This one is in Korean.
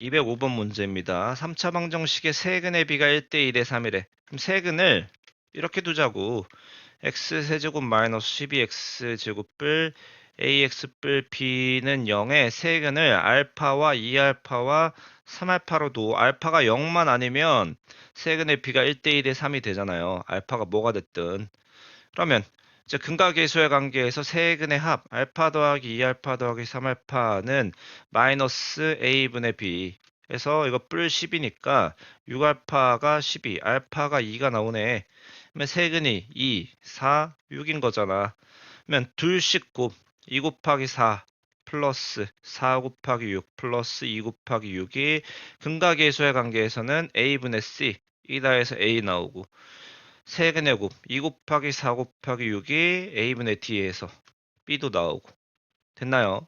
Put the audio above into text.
205번 문제입니다. 3차 방정식의 세근의 비가 1대 1에 3이래. 그럼 세근을 이렇게 두자고. x 세제곱 마이너스 12x 제곱불 ax 뿔 b는 0에 세근을 알파와 2알파와 3알파로 도 알파가 0만 아니면 세근의 b가 1대 1에 3이 되잖아요. 알파가 뭐가 됐든. 그러면 이제 근각계수의 관계에서 세근의 합 알파 더하기 2알파 더하기 3알파는 마이너스 a분의 b. 해서 이거 뿔 10이니까 6알파가 12 알파가 2가 나오네. 그러면 세근이 2 4 6인 거잖아. 그러면 둘씩 곱 2 곱하기 4 플러스 4 곱하기 6 플러스 2 곱하기 6이 근각계수의 관계에서는 a분의 c 이다 해서 a 나오고 세근의 곱, 2 곱하기 4 곱하기 6이 a분의 d에서 b도 나오고 됐나요?